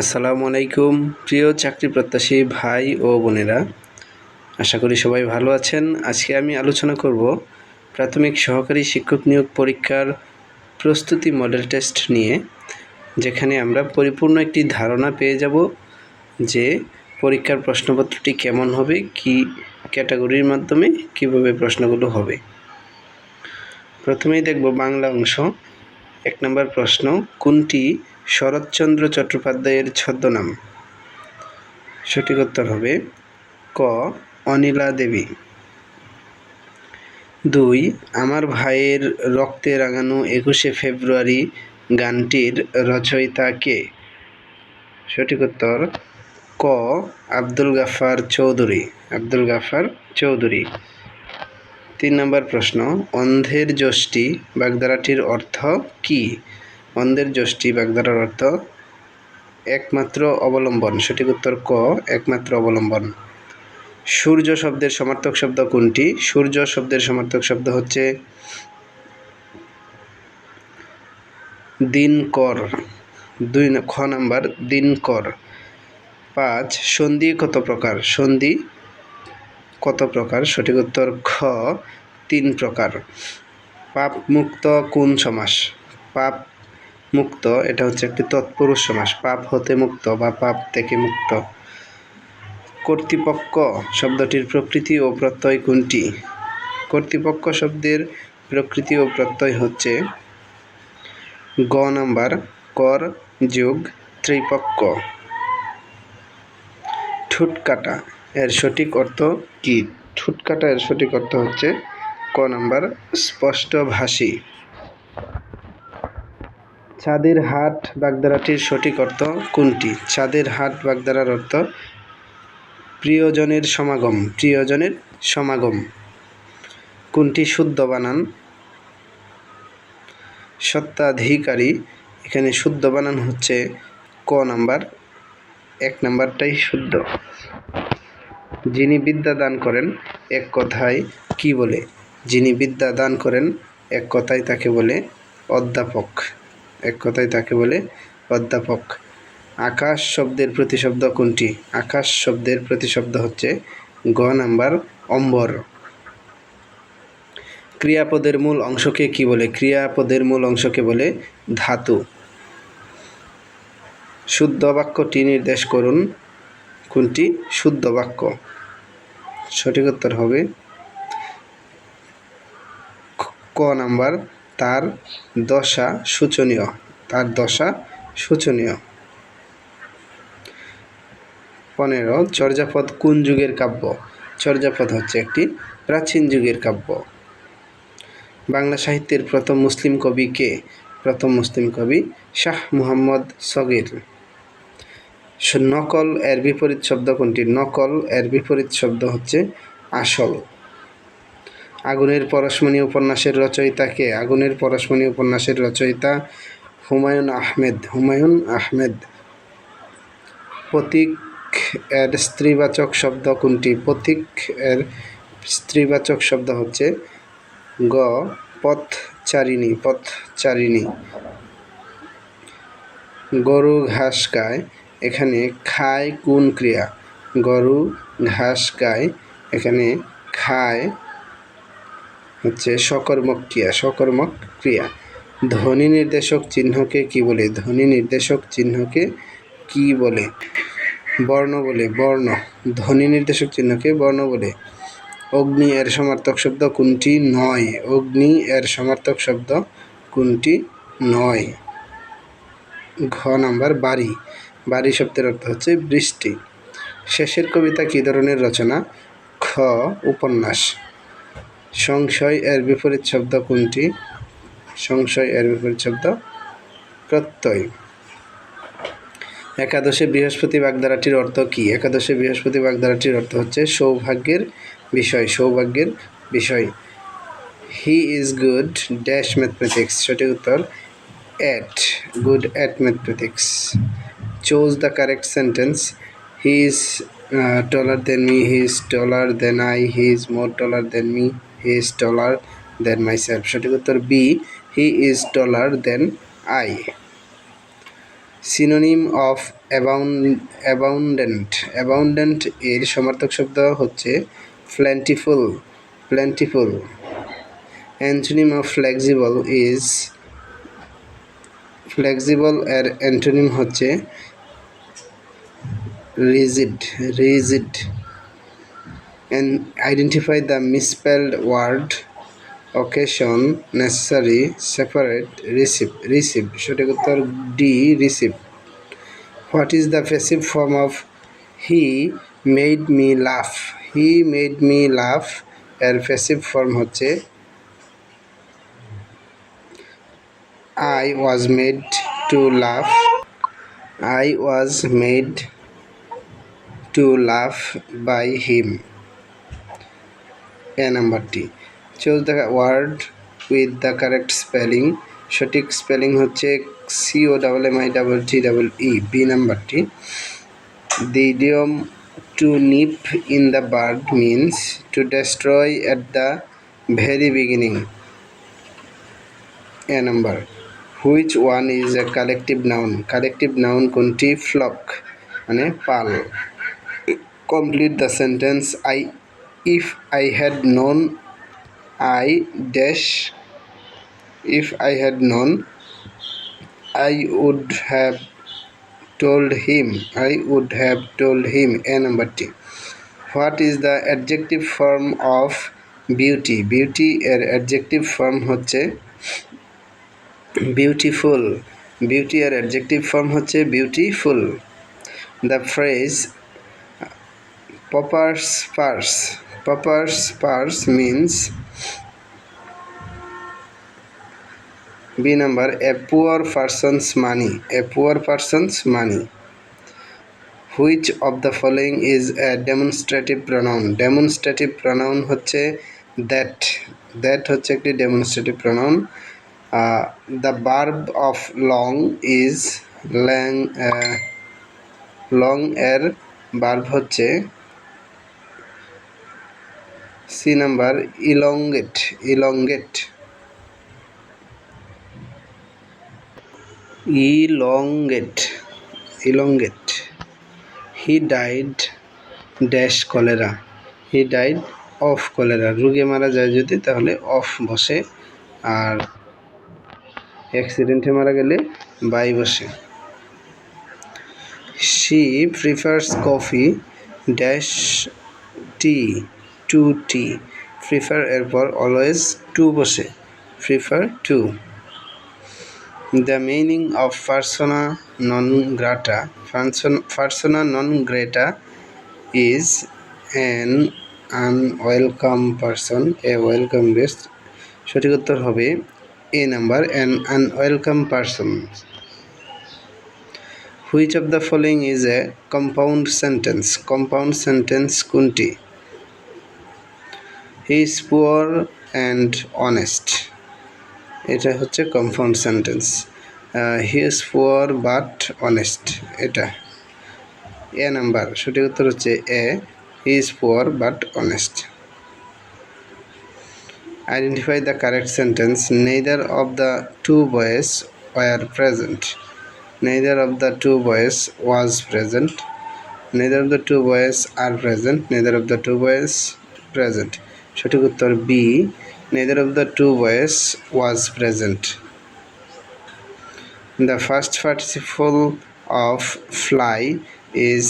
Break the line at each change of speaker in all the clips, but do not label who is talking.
আসসালামু আলাইকুম। প্রিয় চাকরি প্রত্যাশী ভাই ও বোনেরা, আশা করি সবাই ভালো আছেন। আজকে আমি আলোচনা করব প্রাথমিক সহকারী শিক্ষক নিয়োগ পরীক্ষার প্রস্তুতি মডেল টেস্ট নিয়ে, যেখানে আমরা পরিপূর্ণ একটি ধারণা পেয়ে যাব যে পরীক্ষার প্রশ্নপত্রটি কেমন হবে, কি ক্যাটাগরির মাধ্যমে, কীভাবে প্রশ্নগুলো হবে। প্রথমেই দেখব বাংলা অংশ। এক নম্বর প্রশ্ন, কোনটি শরৎচন্দ্র চট্টোপাধ্যায়ের ছদ্মনাম। সঠিক উত্তর হবে ক অনিলা দেবী দুই, আমার ভাইয়ের রক্তে রাঙানো একুশে ফেব্রুয়ারি গানটির রচয়িতা কে? সঠিক উত্তর ক, আব্দুল গাফার চৌধুরী। আব্দুল গাফার চৌধুরী। তিন নম্বর প্রশ্ন, অন্ধের যষ্টি বাগদারাটির অর্থ কী? অন্ধের যষ্টি বাগধারার অর্থ একমাত্র অবলম্বন। সঠিক উত্তর ক, একমাত্র অবলম্বন। সূর্য শব্দের সমার্থক শব্দ কোনটি? সূর্য শব্দের সমার্থক শব্দ হচ্ছে দিনকর। দুই খ নাম্বার, দিনকর। পাঁচ, সন্ধি কত প্রকার? সন্ধি কত প্রকার? সঠিক উত্তর খ, তিন প্রকার। পাপ মুক্ত কোন সমাস? পাপ মুক্ত, এটা হচ্ছে একটি তৎপুরুষ সমাস। পাপ হতে মুক্ত বা পাপ থেকে মুক্ত। কর্তৃপক্ষ শব্দটির প্রকৃতি ও প্রত্যয় কোনটি? কর্তৃপক্ষ শব্দের প্রকৃতি ও প্রত্যয় হচ্ছে গ নাম্বার, কর যোগ ত্রিপক্ষ। ঠুটকাটা এর সঠিক অর্থ কি? ঠুটকাটা এর সঠিক অর্থ হচ্ছে ক নাম্বার স্পষ্টভাষী চাঁদের হাট বাগধারাটির সঠিক অর্থ কোনটি? চাঁদের হাট বাগধারার অর্থ প্রিয়জনের সমাগম প্রিয়জনের সমাগম। কোনটি শুদ্ধ বানান? সত্ত্বাধিকারী, এখানে শুদ্ধ বানান হচ্ছে ক নাম্বার, এক নাম্বারটাই শুদ্ধ। যিনি বিদ্যা দান করেন, এক কথায় কি বলে? যিনি বিদ্যা দান করেন, এক কথায় তাকে বলে অধ্যাপক। এক কথায় তাকে বলে অধ্যাপক। আকাশ শব্দের প্রতিশব্দ কোনটি? আকাশ শব্দের প্রতিশব্দ হচ্ছে গ নাম্বার অম্বর। ক্রিয়াপদের মূল অংশকে কি বলে? ক্রিয়াপদের মূল অংশকে বলে ধাতু। শুদ্ধ বাক্যটি নির্দেশ করুন। কোনটি? শুদ্ধ বাক্য। সঠিক উত্তর হবে ক নাম্বার তার দশা শোচনীয়। তার দশা শোচনীয়। পনেরো, চর্যাপদ কোন যুগের কাব্য? চর্যাপদ হচ্ছে একটি প্রাচীন যুগের কাব্য। বাংলা সাহিত্যের প্রথম মুসলিম কবি কে? প্রথম মুসলিম কবি শাহ মুহাম্মদ সগির। নকল এর বিপরীত শব্দ কোনটি? নকল এর বিপরীত শব্দ হচ্ছে আসল। আগুনের পরশমণি উপন্যাসের রচয়িতা কে আগুনের পরশমণি উপন্যাসের রচয়িতা হুমায়ুন আহমেদ। হুমায়ুন আহমেদ। প্রতীক এর স্ত্রীবাচক শব্দ কোনটি? প্রতীক এর স্ত্রীবাচক শব্দ হচ্ছে গ, পথচারিণী পথচারিণী। গরু ঘাস গায়, এখানে খায় কোন ক্রিয়া? গরু ঘাস গায়, এখানে খায় হচ্ছে সকর্মক ক্রিয়া সকর্মক ক্রিয়া। ধ্বনি নির্দেশক চিহ্নকে কি বলে? ধ্বনি নির্দেশক চিহ্নকে কি বলে? বর্ণ বলে, বর্ণ। ধ্বনি নির্দেশক চিহ্নকে বর্ণ বলে। অগ্নি এর সমার্থক শব্দ কোনটি? নয়। অগ্নি এর সমার্থক শব্দ কোনটি? নয়। ঘ নাম্বার বাড়ি। বাড়ি শব্দের অর্থ হচ্ছে বৃষ্টি। শেষের কবিতা কী ধরনের রচনা? খ, উপন্যাস। সংশয় এর বিপরীত শব্দ কোনটি? সংশয় এর বিপরীত শব্দ প্রত্যয়। একাদশে বৃহস্পতি বাগধারাটির অর্থ কি? একাদশে বৃহস্পতি বাগধারাটির অর্থ হচ্ছে সৌভাগ্যের বিষয় সৌভাগ্যের বিষয়। He is good dash mathematics সঠিক উত্তর at good at mathematics choose the correct sentence he is taller than me he is taller than I he is more taller than me he is taller than myself সঠিক উত্তর B he is taller than I synonym of abundant abundant এর সমার্থক শব্দ হচ্ছে plentiful plentiful antonym of flexible is flexible এর antonym হচ্ছে rigid rigid and identify the misspelled word occasion necessary separate receive receive সঠিক উত্তর D receive what is the passive form of he made me laugh he made me laugh এর passive form হচ্ছে I was made to laugh I was made to laugh by him A নাম্বারটি। Choose the word with the correct spelling সঠিক spelling হচ্ছে C O double M I double T double E B নাম্বারটি। The idiom to nip in the bird means to destroy at the very beginning A number which one is a collective noun collective noun কোনটি? Flock মানে পাল। Complete the sentence I if I had known I dash if I had known I would have told him I would have told him a number T what is the adjective form of beauty beauty এর adjective form হচ্ছে beautiful beauty এর adjective form হচ্ছে beautiful the phrase pauper's purse pauper's purse means B number a poor person's money a poor person's money which of the following is a demonstrative pronoun demonstrative pronoun হচ্ছে that that হচ্ছে একটি demonstrative pronoun uh, the verb of long is lang uh, long এর verb হচ্ছে C number elongate elongate elongate elongate he died dash cholera he died of cholera রুগে মারা যায় যদি, তাহলে of বসে। আর অ্যাক্সিডেন্টে মারা গেলে বাই বসে। She prefers coffee dash tea to tea prefer এরপর অলওয়েজ টু বসে। Prefer to the meaning of persona non grata persona non grata is an unwelcome person a welcome guest সঠিক উত্তর হবে A number an unwelcome person which of the following is a compound sentence compound sentence কোনটি? He is poor and honest এটা হচ্ছে compound sentence he is poor but honest এটা। A number সঠিক উত্তর হচ্ছে A he is poor but honest identify the correct sentence neither of the two boys were present neither of the two boys was present neither of the two boys are present neither of the two boys present সঠিক উত্তর B neither of the two boys was present the first participle of fly is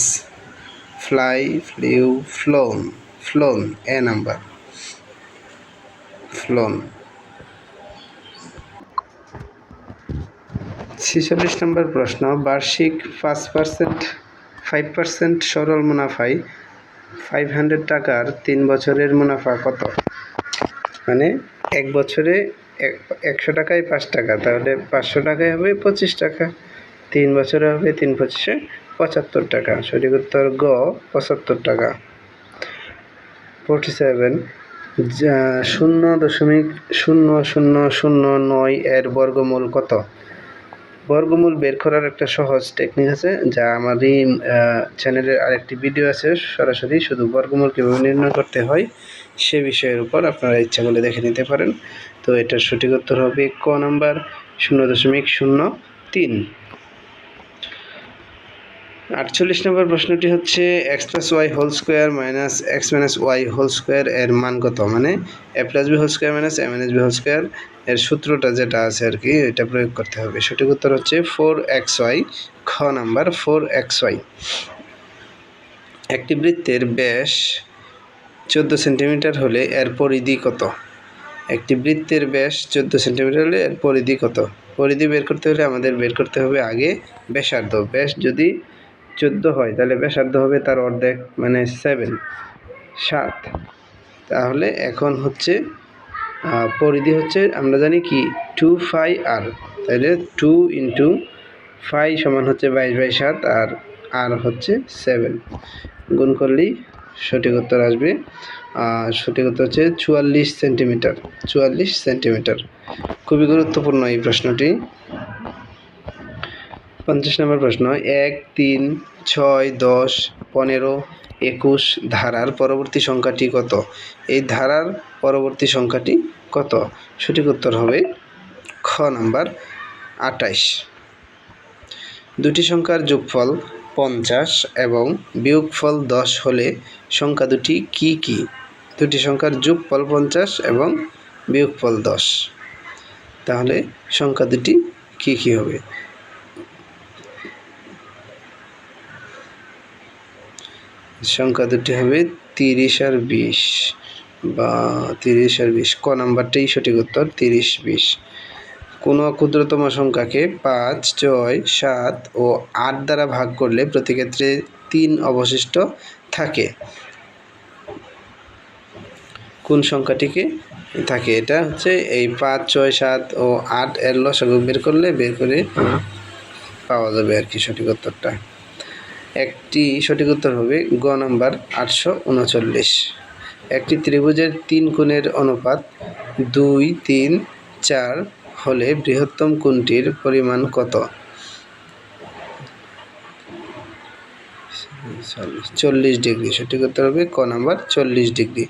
fly flew flown flown A number flown ছেচল্লিশ নম্বর প্রশ্ন, বার্ষিক পাঁচ percent five percent সরল মুনাফায় five hundred টাকার তিন বছরের মুনাফা কত? মানে এক বছরে একশো টাকায় পাঁচ টাকা, তাহলে পাঁচশো টাকায় হবে পঁচিশ টাকা, তিন বছরে হবে তিন পঁচিশে পঁচাত্তর টাকা, সঠিক উত্তর গ, পঁচাত্তর টাকা। ফোরটি সেভেন শূন্য দশমিক শূন্য শূন্য শূন্য নয় এর বর্গমূল কত? বর্গমূল বের করার একটা সহজ টেকনিক আছে, যা আমারই চ্যানেলের আরেকটি ভিডিও আছে, সরাসরি শুধু বর্গমূল কীভাবে নির্ণয় করতে হয়, সে বিষয়ের উপর আপনারা ইচ্ছা করলে দেখে নিতে পারেন। তো এটার সঠিক উত্তর হবে ক নাম্বার, শূন্য দশমিক শূন্য তিন। আটচল্লিশ নম্বর প্রশ্নটি হচ্ছে X plus Y whole square minus X minus Y whole square এর মান কত? মানে A plus B whole square minus A minus B whole square এর সূত্রটা যেটা আছে আর কি, এটা প্রয়োগ করতে হবে। সঠিক উত্তর হচ্ছে ফোর এক্স ওয়াই খ নাম্বার ফোর এক্স ওয়াই একটি বৃত্তের ব্যাস চোদ্দ সেন্টিমিটার হলে এর পরিধি কত? একটি বৃত্তের ব্যাস চোদ্দ সেন্টিমিটার হলে এর পরিধি কত? পরিধি বের করতে হলে আমাদের বের করতে হবে আগে ব্যাসার্ধ। ব্যাস যদি চোদ্দ হয়, তাহলে ব্যাসার্ধ হবে তার অর্ধেক মানে সেভেন সাত। তাহলে এখন হচ্ছে পরিধি হচ্ছে, আমরা জানি কি? টু ফাই আর তাহলে টু ইন্টু ফাই সমান হচ্ছে বাইশ বাই সাত, আর আর হচ্ছে সেভেন গুণ করলেই সঠিক উত্তর আসবে সঠিক উত্তর হচ্ছে চুয়াল্লিশ সেন্টিমিটার চুয়াল্লিশ সেন্টিমিটার খুবই গুরুত্বপূর্ণ এই প্রশ্নটি। পঞ্চাশ নম্বর প্রশ্ন, এক, তিন, ছয়, দশ, পনেরো, একুশ ধারার পরবর্তী সংখ্যাটি কত? এই ধারার পরবর্তী সংখ্যাটি কত? সঠিক উত্তর হবে খ নাম্বার আটাইশ দুটি সংখ্যার যোগফল পঞ্চাশ এবং বিয়োগফল দশ হলে সংখ্যা দুটি কি কি? দুটি সংখ্যার যোগফল পঞ্চাশ এবং বিয়োগফল দশ। তাহলে সংখ্যা দুটি কি কি হবে? সংখ্যা দুটি হবে তিরিশ আর বিশ। বা তিরিশ আর বিশ। ক নাম্বারটাই সঠিক উত্তর, তিরিশ, বিশ। কোনো ক্ষুদ্রতম সংখ্যাকে পাঁচ, ছয়, সাত ও আট দ্বারা ভাগ করলে প্রতি ক্ষেত্রে তিন অবশিষ্ট থাকে। কোন সংখ্যাটিকে? থাকে। এটা হচ্ছে এই পাঁচ, ছয়, সাত ও আট এর লসাগু বের করলে বের করে পাওয়া যাবে আর কি সঠিক উত্তরটা। একটি সঠিক উত্তর হবে গ নাম্বার আটশো উনচল্লিশ। একটি ত্রিভুজের তিন কোণের অনুপাত দুই, তিন, চার হলে বৃহত্তম কোণটির পরিমাণ কত? চল্লিশ ডিগ্রি। সঠিক উত্তর হবে ক নাম্বার চল্লিশ ডিগ্রি।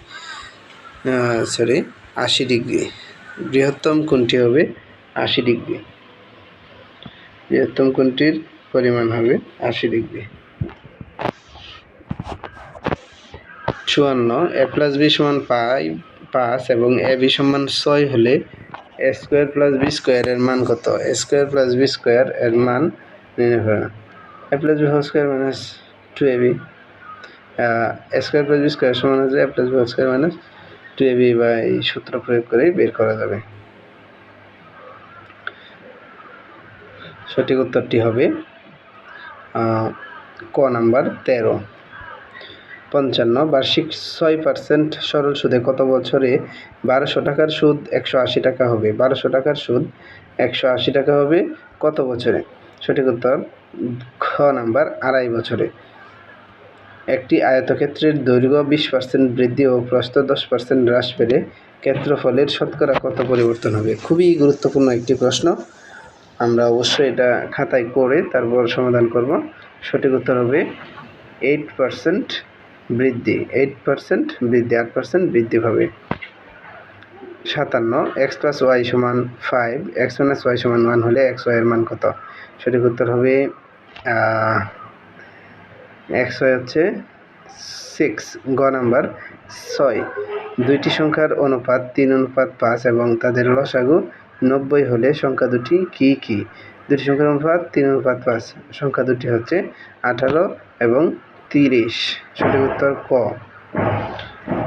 সরি আশি ডিগ্রি। বৃহত্তম কোণটি হবে আশি ডিগ্রি। বৃহত্তম কোণটির পরিমাণ হবে আশি ডিগ্রি। চুয়ান্ন এ প্লাস বি সমান পাই পাঁচ এবং এ বি সমান ছয় হলে এ স্কোয়ার প্লাস বি স্কোয়ারের মান কত? A square plus B square এর মান নির্ণয় করা। A plus B whole square minus two A B A square plus B square সমান হচ্ছে A plus B whole square minus two A B বা এই সূত্র প্রয়োগ করেই বের করা যাবে। সঠিক উত্তরটি হবে ক নাম্বার তেরো। পঞ্চান্ন, বার্ষিক ছয় পার্সেন্ট সরল সুদে কত বছরে বারোশো টাকার সুদ একশো আশি টাকা হবে? বারোশো টাকার সুদ একশো আশি টাকা হবে, কত বছরে? সঠিক উত্তর, খ নাম্বার, আড়াই বছরে। একটি আয়তক্ষেত্রের দৈর্ঘ্য বিশ পার্সেন্ট বৃদ্ধি ও প্রস্থ দশ পার্সেন্ট হ্রাস পেলে ক্ষেত্রফলের শতকরা কত পরিবর্তন হবে? খুবই গুরুত্বপূর্ণ একটি প্রশ্ন। আমরা অবশ্যই এটা খাতায় করে তারপর সমাধান করব। সঠিক উত্তর হবে এইট পার্সেন্ট বৃদ্ধি এইট পার্সেন্ট বৃদ্ধি, আট পার্সেন্ট বৃদ্ধি পাবে। সাতান্ন এক্স প্লাস ওয়াই সমান ফাইভ এক্স মাইনাস ওয়াই সমান ওয়ান হলে এক্স ওয়াইয়ের মান কত? সঠিক উত্তর হবে এক্স ওয়াই হচ্ছে সিক্স গ নাম্বার, ছয়। দুইটি সংখ্যার অনুপাত তিন, অনুপাত পাঁচ এবং তাদের লসাগু নব্বই হলে সংখ্যা দুটি কি কি? দুটি সংখ্যার অনুপাত তিন, অনুপাত পাঁচ। সংখ্যা দুটি হচ্ছে আঠারো এবং তিরিশ। সঠিক উত্তর ক।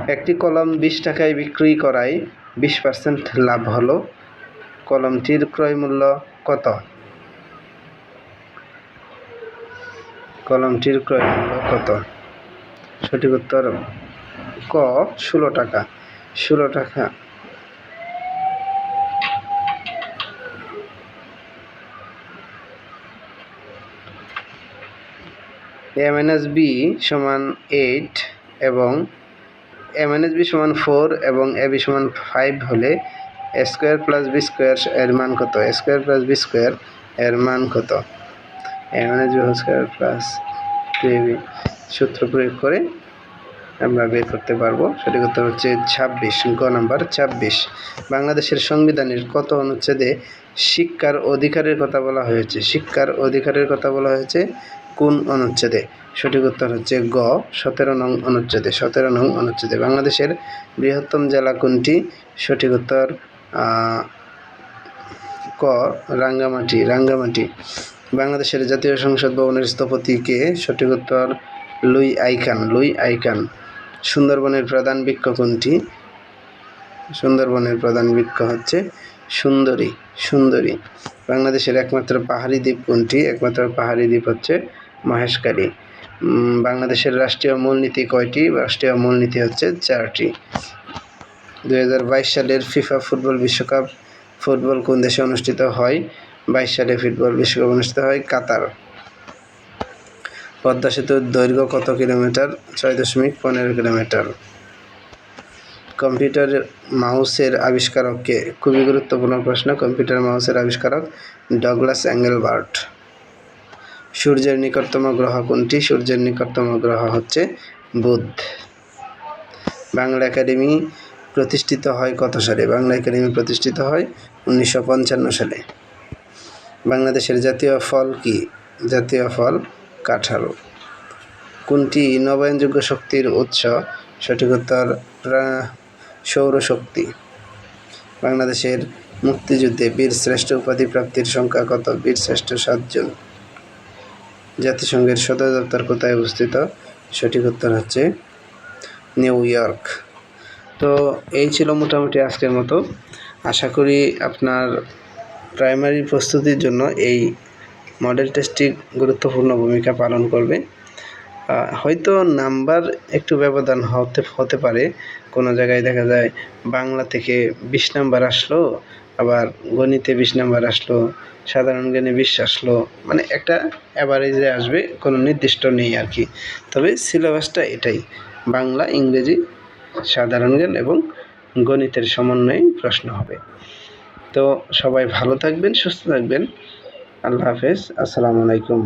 একটি কলম বিশ টাকায় বিক্রি করায় বিশ পার্সেন্ট লাভ হলো। কলমটির ক্রয় মূল্য কত? কলমটির ক্রয় মূল্য কত? সঠিক উত্তর ক, ষোলো টাকা। ষোলো টাকা এ মাইনাস বি সমান এইট এবং এ মাইনাস বি সমান ফোর এবং এ বি সমান ফাইভ হলে স্কোয়ার প্লাস বি স্কোয়ার এর মান কত? স্কোয়ার প্লাস বি স্কোয়ার এর মান কত? A minus B square plus B সূত্র প্রয়োগ করে আমরা বের করতে পারব। সঠিক উত্তর হচ্ছে ছাব্বিশ, গ নাম্বার ছাব্বিশ। বাংলাদেশের সংবিধানের কত অনুচ্ছেদে শিক্ষার অধিকারের কথা বলা হয়েছে? শিক্ষার অধিকারের কথা বলা হয়েছে কোন অনুচ্ছেদে? সঠিক উত্তর হচ্ছে গ, সতেরো নং অনুচ্ছেদে। সতেরো নং অনুচ্ছেদে। বাংলাদেশের বৃহত্তম জেলা কোনটি? সঠিক উত্তর ক, রাঙ্গামাটি। রাঙ্গামাটি। বাংলাদেশের জাতীয় সংসদ ভবনের স্থপতি কে সঠিক উত্তর, লুই আইকান লুই আইকান সুন্দরবনের প্রধান বৃক্ষ কোনটি? সুন্দরবনের প্রধান বৃক্ষ হচ্ছে সুন্দরী। সুন্দরী। বাংলাদেশের একমাত্র পাহাড়ি দ্বীপ কোনটি? একমাত্র পাহাড়ি দ্বীপ হচ্ছে উম, বাংলাদেশের রাষ্ট্রীয় মূলনীতি কয়টি? রাষ্ট্রীয় মূলনীতি হচ্ছে চারটি। দুই হাজার বাইশ সালের ফিফা ফুটবল বিশ্বকাপ ফুটবল কোন দেশে অনুষ্ঠিত হয়? বাইশ সালে ফুটবল বিশ্বকাপ অনুষ্ঠিত হয় কাতার। পদ্মা সেতুর দৈর্ঘ্য কত কিলোমিটার? ছয় দশমিক পনেরো কিলোমিটার। কম্পিউটার মাউসের আবিষ্কারককে? খুবই গুরুত্বপূর্ণ প্রশ্ন। কম্পিউটার মাউসের আবিষ্কারক ডগলাস অ্যাঙ্গেলবার্ট সূর্যের নিকটতম গ্রহ কোনটি? সূর্যের নিকটতম গ্রহ হচ্ছে বুধ। বাংলা একাডেমি প্রতিষ্ঠিত হয় কত সালে? বাংলা একাডেমি প্রতিষ্ঠিত হয় উনিশশো পঞ্চান্ন সালে। বাংলাদেশের জাতীয় ফল কি? জাতীয় ফল কাঁঠাল। কোনটি নবায়নযোগ্য শক্তির উৎস? সঠিক উত্তর সৌরশক্তি। বাংলাদেশের মুক্তিযুদ্ধে বীর শ্রেষ্ঠ উপাধি প্রাপ্তির সংখ্যা কত? বীর শ্রেষ্ঠ সাতজন। জাতিসংঘের সদর দপ্তর কোথায় অবস্থিত? সঠিক উত্তর হচ্ছে নিউ ইয়র্ক। তো এই ছিল মোটামুটি আজকের মতো। আশা করি আপনার প্রাইমারি প্রস্তুতির জন্য এই মডেল টেস্টটি গুরুত্বপূর্ণ ভূমিকা পালন করবে। হয়তো নাম্বার একটু ব্যবধান হতে হতে পারে। কোনো জায়গায় দেখা যায় বাংলা থেকে বিশ নাম্বার আসলো আবার গণিতে বিশ নাম্বার আসলো, সাধারণ জ্ঞানে বিশ আসলো মানে একটা অ্যাভারেজে আসবে, কোনো নির্দিষ্ট নেই আর কি। তবে সিলেবাসটা এটাই, বাংলা, ইংরেজি, সাধারণ জ্ঞান এবং গণিতের সমন্বয়ে প্রশ্ন হবে। তো সবাই ভালো থাকবেন, সুস্থ থাকবেন। আল্লাহ হাফেজ, আসসালামু আলাইকুম।